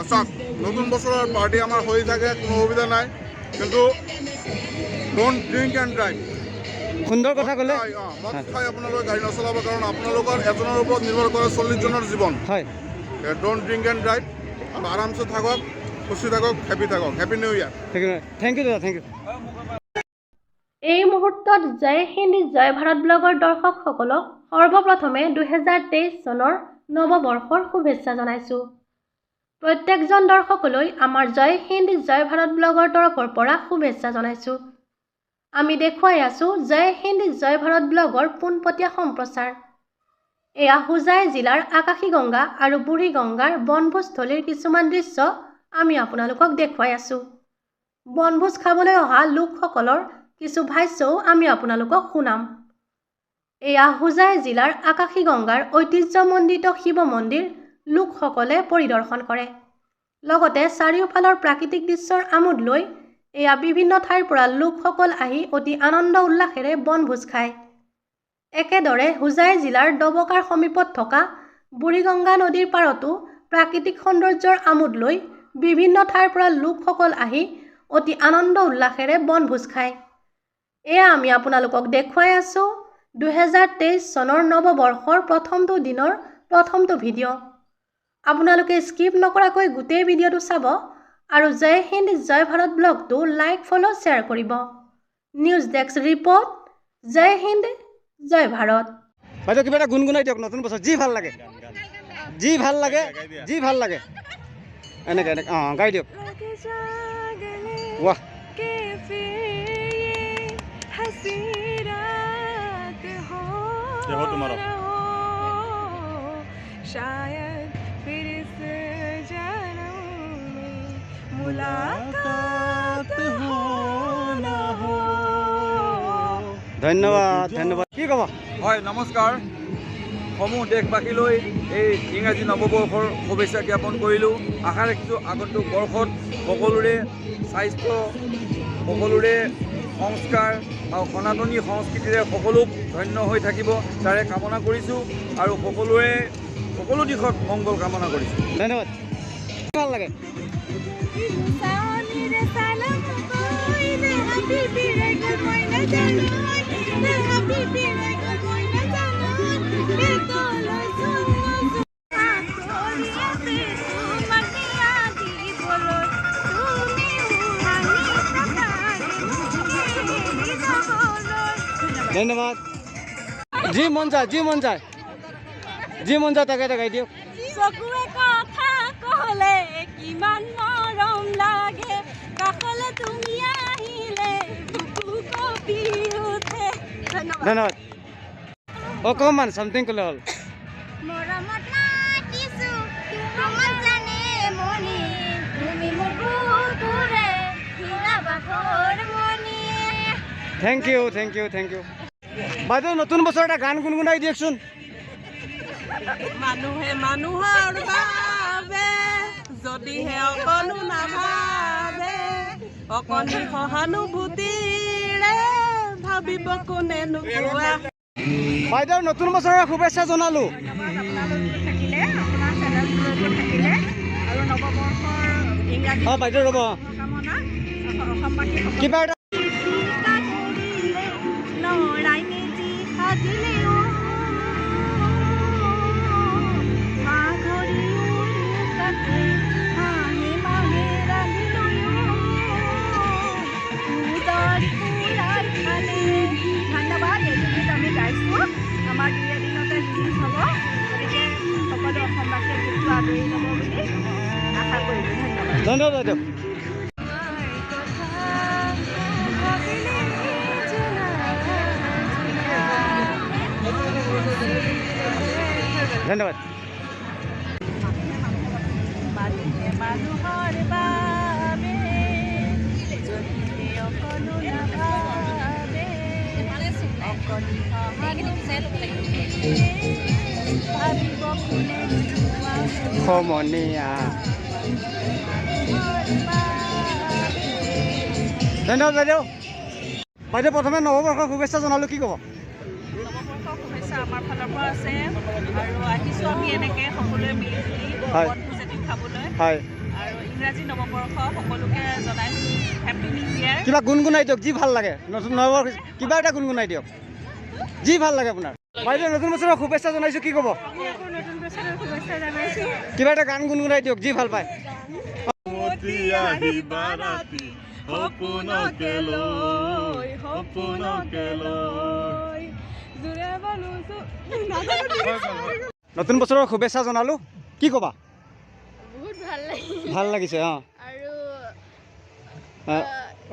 আচ্ছা নতুন বছরের পার্টি আমার হয়ে থাকে কোনো অসুবিধা নাই। কিন্তু ডোন্ট ড্রিঙ্ক অ্যান্ড ড্রাইভ সুন্দৰ কথা ক'লে? মদ খাই আপোনালোকে গাড়ী নচলাব কাৰণ আপোনালোকৰ এজনৰ ওপৰত নিৰ্ভৰ কৰে চল্লিছজনৰ জীৱন। হয়। ড্ৰিংক এণ্ড ড্ৰাইভ আৰামছে থাকক খুচি থাকক হেপী থাকক happy new year thank you দাদা থেংক ইউ এই মুহূৰ্তত জয় হিন্দ জয় ভাৰত ব্লগৰ দৰ্শকসকলক সৰ্বপ্ৰথমে দুহেজাৰ তেইছ চনৰ নৱবৰ্ষৰ শুভেচ্ছা জনাইছোঁ। প্ৰত্যেকজন দৰ্শকলৈ আমাৰ জয় হিন্দ জয় ভাৰত ব্লগৰ তৰফৰ পৰা শুভেচ্ছা জনাইছোঁ। আমি দেখুৱাই আছোঁ জয় হিন্দ জয় ভাৰত ব্লগৰ পোনপটীয়া সম্প্ৰচাৰ। এয়া হোজাই জিলাৰ আকাশী গংগা আৰু বুঢ়ী গংগাৰ বনভোজস্থলীৰ কিছুমান দৃশ্য আমি আপোনালোকক দেখুৱাই আছোঁ। বনভোজ খাবলৈ অহা লোকসকলৰ কিছু ভাষ্যও আমি আপোনালোকক শুনাম। এয়া হোজাই জিলাৰ আকাশী গংগাৰ ঐতিহ্যমণ্ডিত শিৱ মন্দিৰ লোকসকলে পৰিদৰ্শন কৰে। লগতে চাৰিওফালৰ প্ৰাকৃতিক দৃশ্যৰ আমোদ লৈ এয়া বিভিন্ন ঠাইৰ পৰা লোকসকল আহি অতি আনন্দ উল্লাসেৰে বনভোজ খায়। একেদৰে হোজাই জিলাৰ ডবকাৰ সমীপত থকা বুঢ়ীগংগা নদীৰ পাৰতো প্ৰাকৃতিক সৌন্দৰ্যৰ আমোদ লৈ বিভিন্ন ঠাইৰ পৰা লোকসকল আহি অতি আনন্দ উল্লাসেৰে বনভোজ খায়। এয়া আমি আপোনালোকক দেখুৱাই আছোঁ দুহেজাৰ তেইছ চনৰ নৱবৰ্ষৰ প্ৰথমটো দিনৰ প্ৰথমটো ভিডিঅ' আপোনালোকে স্কিপ নকৰাকৈ গোটেই ভিডিঅ'টো চাব আৰু জয় হিন্দ জয় ভাৰত ব্লগটো লাইক ফ'ল' শ্বেয়াৰ কৰিব নিউজ ডেস্ক ৰিপৰ্ট জয় হিন্দ জয় ভাৰত বাইদেউ কিবা এটা গুণগুণাই দিয়ক নতুন বছৰ যি ভাল লাগে যি ভাল লাগে যি ভাল লাগে এনেকৈ এনেকৈ অঁ গাই দিয়ক ৱাহ जय हो तुम्हारा। शायद মুলাকাত ধন্যবাদ ধন্যবাদ কি ক'ব হয় নমস্কাৰ। সমূহ দেশবাসীলৈ এই ইংৰাজী নৱবৰ্ষৰ শুভেচ্ছা জ্ঞাপন কৰিলোঁ। আশা ৰাখিছোঁ আগন্তুক বৰ্ষত সকলোৰে স্বাস্থ্য সকলোৰে সংস্কাৰ আৰু সনাতনী সংস্কৃতিৰে সকলো ধন্য হৈ থাকিব তাৰে কামনা কৰিছোঁ আৰু সকলোৰে সকলো দিশত মংগল কামনা কৰিছোঁ। ধন্যবাদ। লাগে। ধন্যবাদ। যি মন যায় যি মন যায়। যি মন যায় তাকে তাকাই দিয়ক কিমান মৰম লাগে। কাষলে তুমি আহিলে কপি উঠে ধন্যবাদ। ধন্যবাদ অকণমান চামথিং ক'লে হ'ল। মৰমত মাতিছো তোমাক জানে মনি তুমি মোৰ বুকুৰে হীৰা বাখৰ মনি thank you thank you thank you বাইদেউ নতুন বছৰ এটা গান গুণগুণাই দিয়কচোন। মানুহে মানুহৰ বাবে যদিহে অকণো নাভাবে অকণি সহানুভূতিৰে ভাবিব কোনে নোপোৱা। বাইদেউ নতুন বছৰৰ শুভেচ্ছা জনালোঁ। থাকিলে আপোনাৰ চেনেলটোলৈ থাকিলে আৰু নৱবৰ্ষৰ ইংৰাজী অঁ বাইদেউ ৰ'ব। কিবা এটা ধন্যবাদ ধন্যবাদ বাইদেউ ধন্যবাদ মানুহে মানুহৰ বাবে যদি অকণো নাভাবে অকণি সহানুভূতিৰে ভাবিব সমনীয়া ধন্যবাদ বাইদেউ। বাইদেউ প্ৰথমে নৱবৰ্ষৰ শুভেচ্ছা জনালোঁ কি ক'ব? নৱবৰ্ষৰ শুভেচ্ছা আমাৰ ফালৰ পৰা আছে আৰু আহিছোঁ আমি এনেকৈ সকলোৱে মিলি জুলি হয়। বনভোজ এটি খাবলৈ। হয়। আৰু ইংৰাজী নৱবৰ্ষ সকলোকে জনাইছোঁ হেপী নিউ ইয়াৰ কিবা গুণগুণাই দিয়ক যি ভাল লাগে। নতুন নৱবৰ্ষ কিবা এটা গুণগুণাই দিয়ক। যি ভাল লাগে আপোনাৰ। বাইদেউ নতুন বছৰৰ শুভেচ্ছা জনাইছোঁ কি ক'ব? কিবা এটা গান গুণগুণাই দিয়ক যি ভাল পায়। মতি আহিবা ৰাতি সপোনকে লৈ সপোনকে লৈ নতুন বছৰৰ শুভেচ্ছা জনালোঁ। কি ক'বা? বহুত ভাল লাগিছে। অঁ। আৰু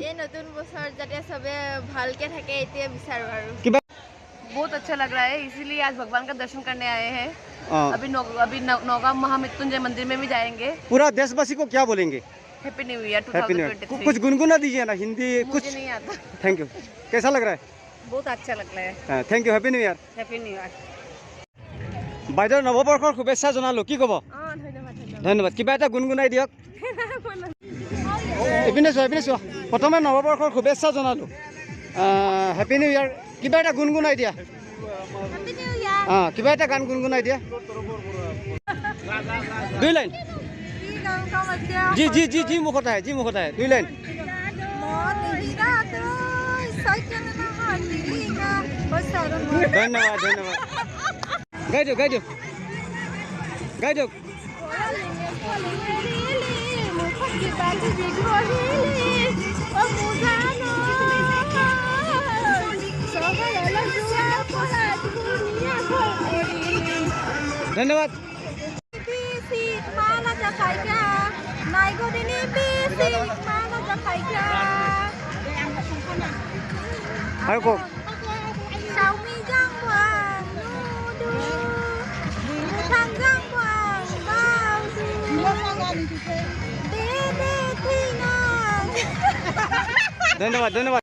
এই নতুন বছৰত যাতে চবে ভালকে থাকে এইটোৱে বিচাৰোঁ আৰু। কিবা बहुत अच्छा लग रहा है इसीलिए आज भगवान का दर्शन करने आए हैं অঁ अभी नौ, अभी नौ, नौगांव महामृत्युंजय मंदिर में भी जाएंगे पूरा देशवासी को क्या बोलेंगे happy new year happy new year 2023 कुछ गुनगुना दीजिए ना हिंदी कुछ मुझे नहीं आता थैंक यू कैसा लग रहा है बहुत अच्छा लग रहा है हाँ, thank you happy new year happy new year বাইদেউ নৱবৰ্ষৰ শুভেচ্ছা জনালোঁ কি ক'ব ধন্যবাদ কিবা এটা গুণগুণাই দিয়ক এইপিনে চোৱা এইপিনে চোৱা প্ৰথমে নৱবৰ্ষৰ শুভেচ্ছা জনালোঁ হেপী নিউ ইয়েৰ কিবা এটা গুণগুণাই দিয়া অঁ কিবা এটা গান গুণগুণাই দিয়া দুই line G G G G মুখত আহে জি মুখত আহে দুই লাইন ধন্যবাদ ধন্যবাদ গাই দিয়ক গাই দিয়ক গাই দিয়ক ধন্যবাদ আৰু কওক ধন্যবাদ ধন্যবাদ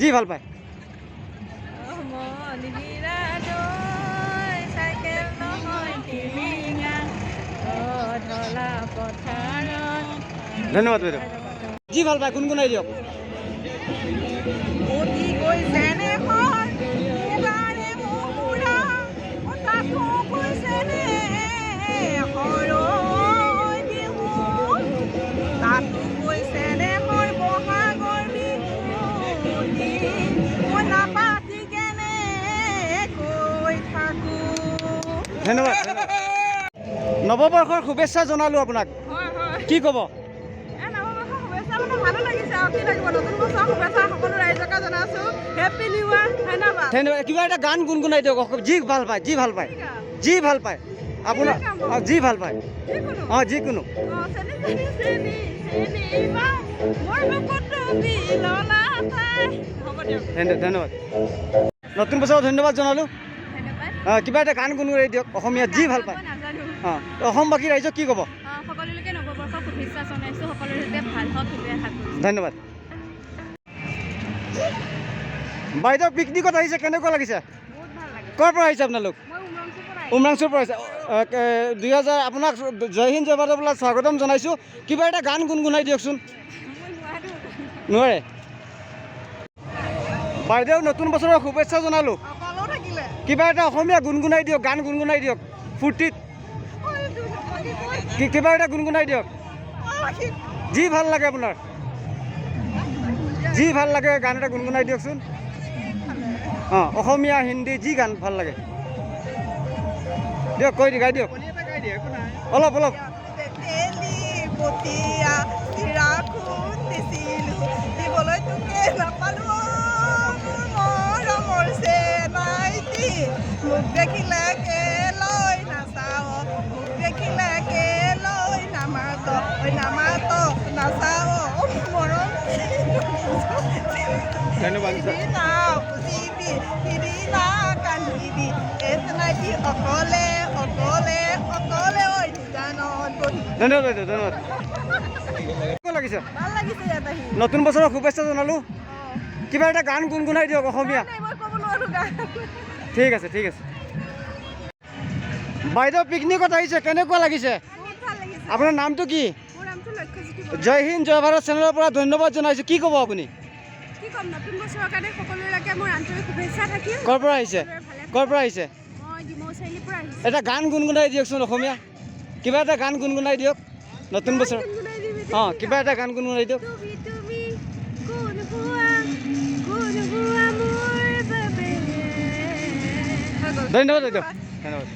যি ভালো পায়। ধন্যবাদ বাইদেউ। যি ভালো পায় কোন গুণগুণাই দিয়ক নৱবৰ্ষৰ শুভেচ্ছা জনালোঁ আপোনাক। কি ক'ব? ধন্যবাদ। কিবা এটা গান গুণগুণাই দিয়ক যি ভালো পায় যি ভালো পায়। যি ভালো পায়। আপোনাৰ যি ভালো পায়। অঁ যিকোনো। ধন্যবাদ নতুন বছৰত ধন্যবাদ জনালোঁ। কিবা এটা গান গুণগুণাই দিয়ক। অসমীয়াত যি ভালো পায়। অঁ অসমবাসী ৰাইজক কি ক'ব? সকলোলৈকে নৱবৰ্ষৰ শুভেচ্ছা জনাইছোঁ সকলোৰে যাতে ভালো হওক সেইটোৱে আশা কৰিছোঁ। ধন্যবাদ। বাইদেউ পিকনিকত আহিছে কেনেকুৱা লাগিছে? ক'ৰ পৰা আহিছে আপোনালোক? উমৰাংচুৰ পৰা আহিছে। দুই হাজাৰ আপোনাক জয় হিন্দ জয় ভাৰত বোলা স্বাগতম জনাইছোঁ। কিবা এটা গান গুণগুণাই দিয়কচোন। নোৱাৰে। বাইদেউ নতুন বছৰৰ শুভেচ্ছা জনালোঁ। কিবা এটা অসমীয়া গুণগুণাই দিয়ক গান গুণগুণাই দিয়ক ফূৰ্তিত। কিবা এটা গুণগুণাই দিয়ক। যি ভালো লাগে আপোনাৰ। যি ভালো লাগে গান এটা গুণগুণাই দিয়কচোন। অঁ, অসমীয়া, হিন্দী, যি গান ভালো লাগে। দিয়ক, কৈ গাই দিয়ক। অলপ অলপ। পতীয়া ধন্যবাদ অকলে অকলে অকলে ঐ বহি ধন্যবাদ ধন্যবাদ লাগিছে ভালো লাগিছে ইয়াত আহি নতুন বছৰৰ শুভেচ্ছা জনালোঁ কিবা এটা গান গুণগুণাই দিয়ক অসমীয়া ঠিক আছে ঠিক আছে বাইদেউ পিকনিকত আহিছে কেনেকুৱা লাগিছে আপোনাৰ নামটো কি জয় হিন্দ জয় ভাৰত চেনেলৰ পৰা ধন্যবাদ জনাইছোঁ। কি ক'ব আপুনি? কি ক'ম নতুন বছৰৰ কাৰণে সকলোলৈকে মোৰ আন্তৰিক শুভেচ্ছা থাকিল। ক'ৰ পৰা আহিছে? ক'ৰ পৰা আহিছে? এটা গান গুণগুণাই দিয়কচোন অসমীয়া। কিবা এটা গান গুণগুণাই দিয়ক নতুন বছৰ অঁ কিবা এটা গান গুণগুণাই দিয়ক। ধন্যবাদ বাইদেউ। ধন্যবাদ।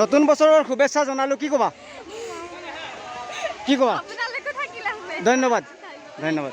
নতুন বছৰৰ শুভেচ্ছা জনালোঁ কি ক'বা? কি কোৱা ধন্যবাদ। ধন্যবাদ।